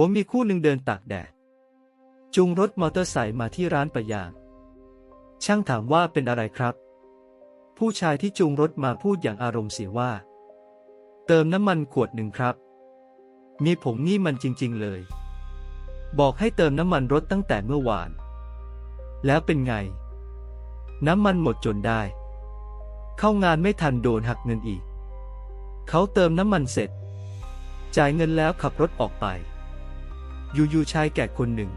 ผัวมีคู่หนึ่งเดินตากแดด จูงรถมอเตอร์ไซค์มาที่ร้านประยาง ช่างถามว่าเป็นอะไรครับ ผู้ชายที่จูงรถมาพูดอย่างอารมณ์เสียว่า เติมน้ำมันขวดหนึ่งครับ มีผมนี่มันจริง ๆ เลย บอกให้เติมน้ำมันรถตั้งแต่เมื่อวาน แล้วเป็นไง น้ำมันหมดจนได้ เข้างานไม่ทันโดนหักเงินอีก เขาเติมน้ำมันเสร็จ จ่ายเงินแล้วขับรถออกไป อยู่ๆชายแก่คนหนึ่ง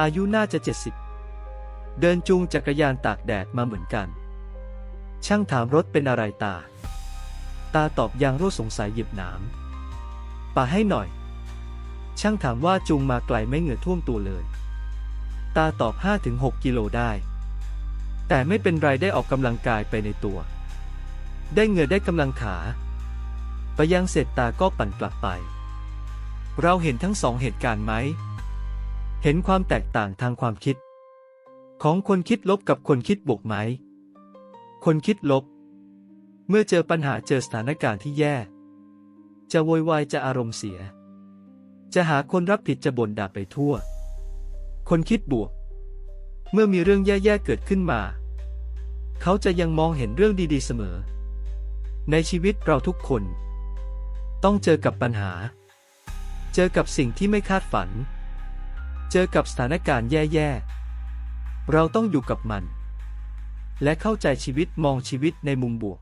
อายุน่าจะเจ็ดสิบเดินจูงจักรยานตากแดดมาเหมือนกัน ช่างถามรถเป็นอะไรตา ตาตอบยางรั่วสงสัยหยิบหนามป่าให้หน่อย ช่างถามว่าจูงมาไกลไม่เหงื่อท่วมตัวเลย ตาตอบ 5-6 กิโลได้ แต่ไม่เป็นไรได้ออกกำลังกายไปในตัว ได้เหงื่อได้กำลังขา ไปยังเสร็จตาก็ปั่นกลับไป เราเห็นทั้งสองเหตุการณ์ไหม เห็นความแตกต่างทางความคิด ของคนคิดลบกับคนคิดบวกไหม คนคิดลบ เมื่อเจอปัญหาเจอสถานการณ์ที่แย่ จะโวยวายจะอารมณ์เสีย จะหาคนรับผิดจะบ่นด่าไปทั่ว คนคิดบวก เมื่อมีเรื่องแย่ๆเกิดขึ้นมา เขาจะยังมองเห็นเรื่องดีๆเสมอ ในชีวิตเราทุกคน ต้องเจอกับปัญหา เจอกับสิ่งที่ไม่คาดฝัน เจอกับสถานการณ์แย่ๆ เราต้องอยู่กับมัน และเข้าใจชีวิตมองชีวิตในมุมบวก